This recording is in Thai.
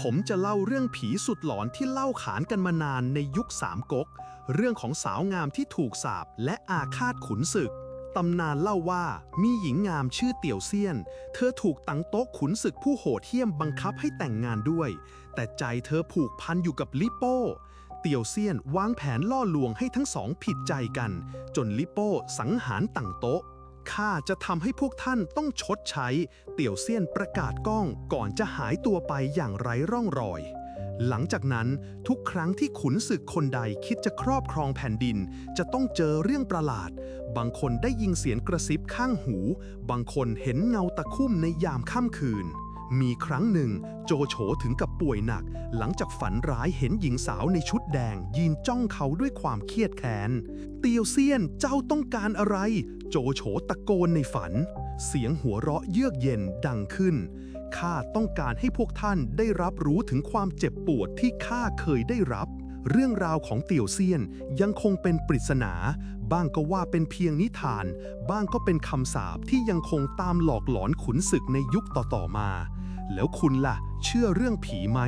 ผมจะเล่าเรื่องผีสุดหลอนที่เล่าขานกันมานานในยุคสามก๊ก เรื่องของสาวงามที่ถูกสาปและอาฆาตขุนศึก ตำนานเล่าว่ามีหญิงงามชื่อเตี่ยวเซียน เธอถูกตังโต๊ะขุนศึกผู้โหดเหี้ยมบังคับให้แต่งงานด้วย แต่ใจเธอผูกพันอยู่กับลิโป้ เตี่ยวเซียนวางแผนล่อลวงให้ทั้งสองผิดใจกัน จนลิโป้สังหารตังโต๊ะ ข้าจะทำให้พวกท่านต้องชดใช้ เตี่ยวเซียนประกาศก้องก่อนจะหายตัวไปอย่างไร้ร่องรอย หลังจากนั้นทุกครั้งที่ขุนศึกคนใดคิดจะครอบครองแผ่นดิน จะต้องเจอเรื่องประหลาด บางคนได้ยินเสียงกระซิบข้างหู บางคนเห็นเงาตะคุ่มในยามค่ำคืน มีครั้งหนึ่ง โจโฉถึงกับป่วยหนัก หลังจากฝันร้ายเห็นหญิงสาวในชุดแดง ยืนจ้องเขาด้วยความเครียดแค้น เตียวเซียนเจ้าต้องการอะไร โจโฉตะโกนในฝัน เสียงหัวเราะเยือกเย็นดังขึ้นข้าต้องการให้พวกท่านได้รับรู้ถึงความเจ็บปวดที่ข้าเคยได้รับ เรื่องราวของเตี่ยวเซียนยังคงเป็นปริศนา บ้างก็ว่าเป็นเพียงนิทาน บ้างก็เป็นคำสาปที่ยังคงตามหลอกหลอนขุนศึกในยุคต่อๆมา แล้วคุณล่ะ เชื่อเรื่องผีไหม